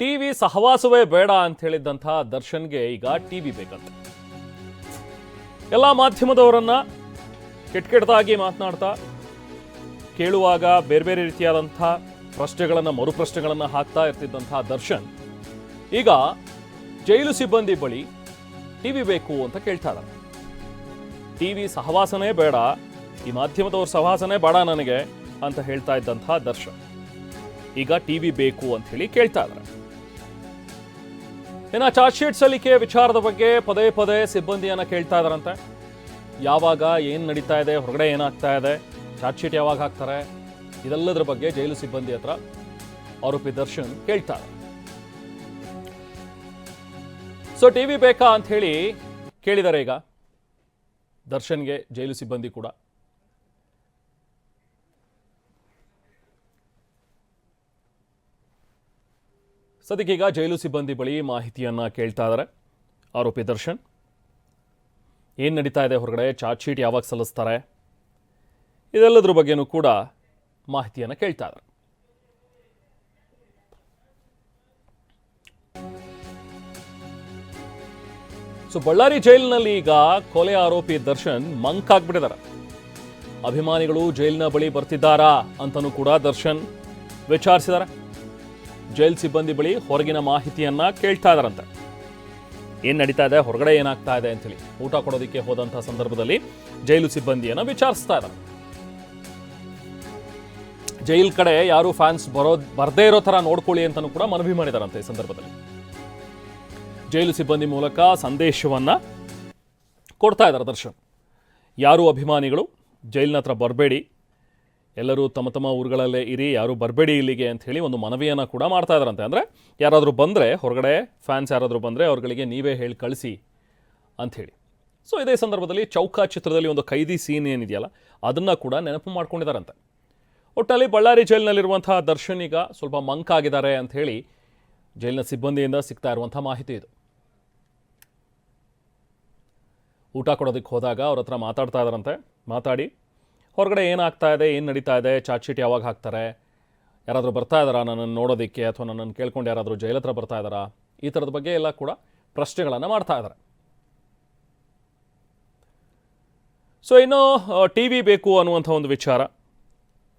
TV ಸಹವಾಸವೇ ಬೇಡ ಅಂತ ಹೇಳಿದ್ದಂಥ ದರ್ಶನ್ಗೆ ಈಗ ಟಿವಿ ಬೇಕಂತ. ಎಲ್ಲ ಮಾಧ್ಯಮದವರನ್ನ ಕೆಟ್ಟ ಕೆಟ್ಟದಾಗಿ ಮಾತನಾಡ್ತಾ, ಕೇಳುವಾಗ ಬೇರೆ ಬೇರೆ ರೀತಿಯಾದಂಥ ಪ್ರಶ್ನೆಗಳನ್ನು, ಮರುಪ್ರಶ್ನೆಗಳನ್ನು ಹಾಕ್ತಾ ಇರ್ತಿದ್ದಂಥ ದರ್ಶನ್ ಈಗ ಜೈಲು ಸಿಬ್ಬಂದಿ ಬಳಿ ಟಿವಿ ಬೇಕು ಅಂತ ಕೇಳ್ತಾ ಇದ್ದಾರೆ ಟಿವಿ ಸಹವಾಸನೇ ಬೇಡ, ಈ ಮಾಧ್ಯಮದವ್ರ ಸಹವಾಸನೇ ಬೇಡ ನನಗೆ ಅಂತ ಹೇಳ್ತಾ ಇದ್ದಂಥ ದರ್ಶನ್ ಈಗ ಟಿವಿ ಬೇಕು ಅಂತ ಹೇಳಿ ಕೇಳ್ತಾ ಇದ್ದಾರೆ. ಇನ್ನು ಚಾರ್ಜ್ ಶೀಟ್ ಸಲ್ಲಿಕೆ ವಿಚಾರದ ಬಗ್ಗೆ ಪದೇ ಪದೇ ಸಿಬ್ಬಂದಿಯನ್ನ ಕೇಳ್ತಾ ಇದಾರಂತೆ. ಯಾವಾಗ ಏನು ನಡೀತಾ ಇದೆ, ಹೊರಗಡೆ ಏನಾಗ್ತಾ ಇದೆ ಚಾರ್ಜ್ ಶೀಟ್ ಯಾವಾಗ ಹಾಕ್ತಾರೆ, ಇದೆಲ್ಲದರ ಬಗ್ಗೆ ಜೈಲು ಸಿಬ್ಬಂದಿ ಹತ್ರ ಆರೋಪಿ ದರ್ಶನ್ ಕೇಳ್ತಾರೆ. ಸೊ ಟಿ ವಿ ಬೇಕಾ ಅಂತ ಹೇಳಿ ಕೇಳಿದ್ದಾರೆ ಈಗ. ದರ್ಶನ್ಗೆ ಜೈಲು ಸಿಬ್ಬಂದಿ ಕೂಡ. ಸದ್ಯಕ್ಕೀಗ ಜೈಲು ಸಿಬ್ಬಂದಿ ಬಳಿ ಮಾಹಿತಿಯನ್ನ ಕೇಳ್ತಾ ಇದ್ದಾರೆ ಆರೋಪಿ ದರ್ಶನ್. ಏನು ನಡೀತಾ ಇದೆ ಹೊರಗಡೆ? ಚಾರ್ಜ್ ಶೀಟ್ ಯಾವಾಗ ಸಲ್ಲಿಸ್ತಾರೆ? ಇದೆಲ್ಲದ್ರ ಬಗ್ಗೆನೂ ಕೂಡ ಮಾಹಿತಿಯನ್ನು ಕೇಳ್ತಾ ಇದ್ದಾರೆ ಸೊ, ಬಳ್ಳಾರಿ ಜೈಲಿನಲ್ಲಿ ಈಗ ಕೊಲೆ ಆರೋಪಿ ದರ್ಶನ್ ಮಂಕ್ ಆಗ್ಬಿಟ್ಟಿದ್ದಾರೆ. ಅಭಿಮಾನಿಗಳು ಜೈಲಿನ ಬಳಿ ಬರ್ತಿದ್ದಾರಾ ಅಂತನೂ ಕೂಡ ದರ್ಶನ್ ವಿಚಾರಿಸಿದ್ದಾರೆ. ಜೈಲ್ ಸಿಬ್ಬಂದಿ ಬಳಿ ಹೊರಗಿನ ಮಾಹಿತಿಯನ್ನ ಕೇಳ್ತಾ ಇದಾರಂತೆ. ಏನ್ ನಡೀತಾ ಇದೆ? ಹೊರಗಡೆ ಏನಾಗ್ತಾ ಇದೆ ಅಂತೇಳಿ ಊಟ ಕೊಡೋದಕ್ಕೆ ಹೋದಂಥ ಸಂದರ್ಭದಲ್ಲಿ ಜೈಲು ಸಿಬ್ಬಂದಿಯನ್ನ ವಿಚಾರಿಸ್ತಾ ಇದ್ದಾರೆ ಜೈಲ್ ಕಡೆ ಯಾರು ಫ್ಯಾನ್ಸ್ ಬರೋ, ಬರದೇ ಇರೋ ತರ ನೋಡ್ಕೊಳ್ಳಿ ಅಂತಾನೂ ಕೂಡ ಮನವಿ ಮಾಡಿದಾರಂತೆ ಈ ಸಂದರ್ಭದಲ್ಲಿ. ಜೈಲು ಸಿಬ್ಬಂದಿ ಮೂಲಕ ಸಂದೇಶವನ್ನ ಕೊಡ್ತಾ ಇದ್ದಾರೆ ದರ್ಶನ್. ಯಾರು ಅಭಿಮಾನಿಗಳು? ಜೈಲಿನ ಹತ್ರ ಬರಬೇಡಿ. ಎಲ್ಲರೂ ತಮ್ಮ ತಮ್ಮ ಊರುಗಳಲ್ಲೇ ಇರಿ, ಯಾರೂ ಬರಬೇಡಿ ಇಲ್ಲಿಗೆ ಅಂತ ಹೇಳಿ ಒಂದು ಮನವಿಯನ್ನು ಕೂಡ ಮಾಡ್ತಾ ಇದ್ದಾರಂತೆ ಅಂದರೆ ಯಾರಾದರೂ ಬಂದರೆ, ಹೊರಗಡೆ ಫ್ಯಾನ್ಸ್ ಯಾರಾದರೂ ಬಂದರೆ ಅವ್ರುಗಳಿಗೆ ನೀವೇ ಹೇಳಿ ಕಳಿಸಿ ಅಂಥೇಳಿ ಸೊ ಇದೇ ಸಂದರ್ಭದಲ್ಲಿ ಚೌಕ ಚಿತ್ರದಲ್ಲಿ ಒಂದು ಖೈದಿ ಸೀನ್ ಏನಿದೆಯಲ್ಲ, ಅದನ್ನು ಕೂಡ ನೆನಪು ಮಾಡ್ಕೊಂಡಿದ್ದಾರಂತೆ ಒಟ್ಟಲ್ಲಿ ಬಳ್ಳಾರಿ ಜೈಲಿನಲ್ಲಿರುವಂತಹ ದರ್ಶನ್ ಈಗ ಸ್ವಲ್ಪ ಮಂಕ್ ಆಗಿದ್ದಾರೆ ಅಂತ ಹೇಳಿ ಜೈಲಿನ ಸಿಬ್ಬಂದಿಯಿಂದ ಸಿಗ್ತಾ ಇರುವಂಥ ಮಾಹಿತಿ ಇದು. ಊಟ ಕೊಡೋದಕ್ಕೆ ಹೋದಾಗ ಅವ್ರ ಹತ್ರ ಮಾತಾಡ್ತಾ ಇದ್ದಾರಂತೆ ಮಾತಾಡಿ. ಹೊರಗಡೆ ಏನಾಗ್ತಾ ಇದೆ, ಏನು ನಡೀತಾ ಇದೆ ಚಾರ್ಜ್ ಶೀಟ್ ಯಾವಾಗ ಹಾಕ್ತಾರೆ? ಯಾರಾದರೂ ಬರ್ತಾ ಇದ್ದಾರಾ? ನನ್ನನ್ನು ನೋಡೋದಕ್ಕೆ ಅಥವಾ ನನ್ನನ್ನು ಕೇಳ್ಕೊಂಡು ಯಾರಾದರೂ ಜೈಲ್ ಹತ್ರ ಬರ್ತಾ ಇದ್ದಾರಾ? ಈ ಥರದ ಬಗ್ಗೆ ಎಲ್ಲ ಕೂಡ ಪ್ರಶ್ನೆಗಳನ್ನು ಮಾಡ್ತಾ ಇದ್ದಾರೆ. ಸೊ ಇನ್ನು ಟಿ ವಿ ಬೇಕು ಅನ್ನುವಂಥ ಒಂದು ವಿಚಾರ.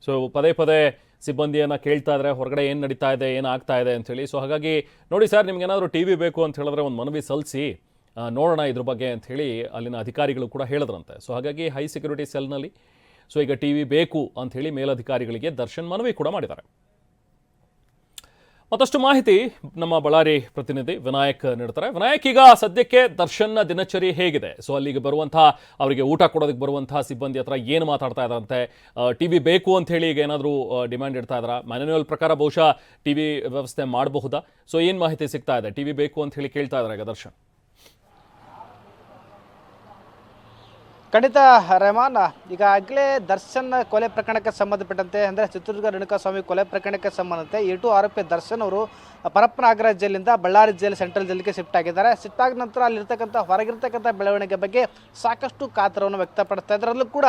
ಸೊ ಪದೇ ಪದೇ ಸಿಬ್ಬಂದಿಯನ್ನು ಕೇಳ್ತಾ ಇದ್ರೆ ಹೊರಗಡೆ ಏನು ನಡೀತಾ ಇದೆ, ಏನು ಆಗ್ತಾ ಇದೆ ಅಂಥೇಳಿ ಸೊ ಹಾಗಾಗಿ ನೋಡಿ ಸರ್ ನಿಮ್ಗೇನಾದರೂ ಟಿ ವಿ ಬೇಕು ಅಂತ ಹೇಳಿದ್ರೆ ಒಂದು ಮನವಿ ಸಲ್ಲಿಸಿ ನೋಡೋಣ ಇದ್ರ ಬಗ್ಗೆ ಅಂಥೇಳಿ ಅಲ್ಲಿನ ಅಧಿಕಾರಿಗಳು ಕೂಡ ಹೇಳಿದ್ರಂತೆ. ಸೊ ಹಾಗಾಗಿ ಹೈ ಸೆಕ್ಯೂರಿಟಿ ಸೆಲ್ನಲ್ಲಿ ಸೊ ಈಗ ಟಿ ವಿ ಬೇಕು ಅಂತ ಹೇಳಿ ಮೇಲಧಿಕಾರಿಗಳಿಗೆ ದರ್ಶನ್ ಮನವಿ ಕೂಡ ಮಾಡಿದ್ದಾರೆ. ಮತ್ತಷ್ಟು ಮಾಹಿತಿ ನಮ್ಮ ಬಳ್ಳಾರಿ ಪ್ರತಿನಿಧಿ ವಿನಾಯಕ್ ನೀಡ್ತಾರೆ. ವಿನಾಯಕ್, ಈಗ ಸದ್ಯಕ್ಕೆ ದರ್ಶನ್ನ ದಿನಚರಿ ಹೇಗಿದೆ? ಸೊ ಅಲ್ಲಿಗೆ ಬರುವಂತಹ, ಅವರಿಗೆ ಊಟ ಕೊಡೋದಕ್ಕೆ ಬರುವಂತಹ ಸಿಬ್ಬಂದಿ ಹತ್ರ ಏನು ಮಾತಾಡ್ತಾ ಇದ್ದಾರಂತೆ? ಟಿ ವಿ ಬೇಕು ಅಂತ ಹೇಳಿ ಈಗ ಏನಾದರೂ ಡಿಮ್ಯಾಂಡ್ ಇಡ್ತಾ ಇದ್ದಾರಾ? ಮ್ಯಾನ್ಯುವಲ್ ಪ್ರಕಾರ ಬಹುಶಃ ಟಿ ವಿ ವ್ಯವಸ್ಥೆ ಮಾಡಬಹುದಾ? ಸೊ ಏನು ಮಾಹಿತಿ ಸಿಗ್ತಾ ಇದೆ? ಟಿ ವಿ ಬೇಕು ಅಂತ ಹೇಳಿ ಕೇಳ್ತಾ ಇದ್ದಾರೆ ಈಗ ದರ್ಶನ್. ಖಂಡಿತ ರೆಹಮಾನ್ ಈಗಾಗಲೇ ದರ್ಶನ್ ಕೊಲೆ ಪ್ರಕರಣಕ್ಕೆ ಸಂಬಂಧಪಟ್ಟಂತೆ, ಅಂದರೆ ಚಿತ್ರದುರ್ಗ ರೇಣುಕಾಸ್ವಾಮಿ ಕೊಲೆ ಪ್ರಕರಣಕ್ಕೆ ಸಂಬಂಧಂತೆ ಏಟು ಆರೋಪಿ ದರ್ಶನ್ ಅವರು ಪರಪ್ಪನಾಗರಾಜ್ ಜೈಲಿಂದ ಬಳ್ಳಾರಿ ಜೈಲು ಸೆಂಟ್ರಲ್ ಜೈಲಿಗೆ ಶಿಫ್ಟ್ ಆಗಿದ್ದಾರೆ. ಶಿಫ್ಟ್ ಆದ ನಂತರ ಅಲ್ಲಿರ್ತಕ್ಕಂಥ, ಹೊರಗಿರ್ತಕ್ಕಂಥ ಬೆಳವಣಿಗೆ ಬಗ್ಗೆ ಸಾಕಷ್ಟು ಕಾತರವನ್ನು ವ್ಯಕ್ತಪಡಿಸ್ತಾ ಇದ್ದಾರೆ. ಅದರಲ್ಲೂ ಕೂಡ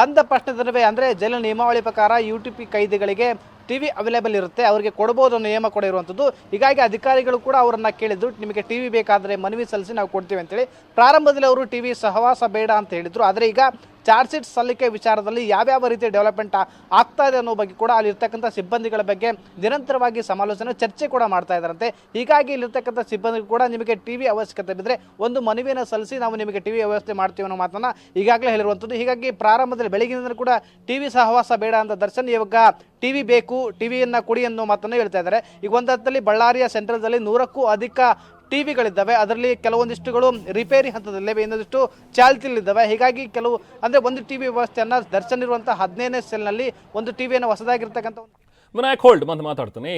ಬಂದ ಪ್ರಶ್ನೆ ಅಂದರೆ ಜೈಲಿನ ನಿಯಮಾವಳಿ ಪ್ರಕಾರ ಯು ಟಿ ಪಿ ಕೈದಿಗಳಿಗೆ ಟಿ ವಿ ಅವೈಲೇಬಲ್ ಇರುತ್ತೆ, ಅವರಿಗೆ ಕೊಡ್ಬೋದು ನಿಯಮ ಕೂಡ ಇರುವಂಥದ್ದು. ಹೀಗಾಗಿ ಅಧಿಕಾರಿಗಳು ಕೂಡ ಅವರನ್ನು ಕೇಳಿದ್ರು, ನಿಮಗೆ ಟಿ ವಿ ಬೇಕಾದರೆ ಮನವಿ ಸಲ್ಲಿಸಿ ನಾವು ಕೊಡ್ತೀವಿ ಅಂತೇಳಿ. ಪ್ರಾರಂಭದಲ್ಲಿ ಅವರು ಟಿ ವಿ ಸಹವಾಸ ಬೇಡ ಅಂತ ಹೇಳಿದ್ರು. ಆದರೆ ಈಗ ಚಾರ್ಜ್ ಶೀಟ್ ಸಲ್ಲಿಕೆ ವಿಚಾರದಲ್ಲಿ ಯಾವ್ಯಾವ ರೀತಿ ಡೆವಲಪ್ಮೆಂಟ್ ಆಗ್ತಾ ಇದೆ ಅನ್ನೋ ಬಗ್ಗೆ ಕೂಡ ಅಲ್ಲಿರ್ತಕ್ಕಂಥ ಸಿಬ್ಬಂದಿಗಳ ಬಗ್ಗೆ ನಿರಂತರವಾಗಿ ಸಮಾಲೋಚನೆ, ಚರ್ಚೆ ಕೂಡ ಮಾಡ್ತಾ ಇದ್ದಾರಂತೆ. ಹೀಗಾಗಿ ಇಲ್ಲಿರ್ತಕ್ಕಂಥ ಸಿಬ್ಬಂದಿ ಕೂಡ ನಿಮಗೆ ಟಿ ವಿ ಅವಶ್ಯಕತೆ ಬಿದ್ದರೆ ಒಂದು ಮನವಿಯನ್ನು ಸಲ್ಲಿಸಿ ನಾವು ನಿಮಗೆ ಟಿ ವಿ ವ್ಯವಸ್ಥೆ ಮಾಡ್ತೀವಿ ಅನ್ನೋ ಮಾತನ್ನು ಈಗಾಗಲೇ ಹೇಳಿರುವಂಥದ್ದು. ಹೀಗಾಗಿ ಪ್ರಾರಂಭದಲ್ಲಿ ಬೆಳಗಿನಿಂದ ಕೂಡ ಟಿ ವಿ ಸಹವಾಸ ಬೇಡ ಅಂತ ದರ್ಶನ್ ಇವಾಗ ಟಿ ವಿ ಬೇಕು ಟಿ ವಿಯನ್ನು ಕೊಡಿ ಅನ್ನೋ ಮಾತನ್ನು ಹೇಳ್ತಾ ಇದ್ದಾರೆ. ಈಗ ಒಂದು ಹತ್ತಲ್ಲಿ ಬಳ್ಳಾರಿಯ ಸೆಂಟ್ರಲ್ದಲ್ಲಿ ನೂರಕ್ಕೂ ಅಧಿಕ ಟಿವಿಗಳಿದ್ದಾವೆ. ಅದರಲ್ಲಿ ಕೆಲವೊಂದಿಷ್ಟುಗಳು ರಿಪೇರಿ ಹಂತದಲ್ಲಿವೆ, ಇನ್ನೊಂದಿಷ್ಟು ಚಾಲ್ತಿಯಲ್ಲಿದ್ದಾವೆ. ಹೀಗಾಗಿ ಕೆಲವು, ಅಂದರೆ ಒಂದು ಟಿವಿ ವ್ಯವಸ್ಥೆಯನ್ನು ದರ್ಶನ ಇರುವಂಥ ಹದಿನೈದನೇ ಸೆಲ್ನಲ್ಲಿ ಒಂದು ಟಿವಿಯನ್ನು ಹೊಸದಾಗಿರ್ತಕ್ಕಂಥ ಒಂದು ವಿನಾಯಕ್ ಹೋಲ್ಡ್ ಬಂದು ಮಾತಾಡ್ತೀನಿ.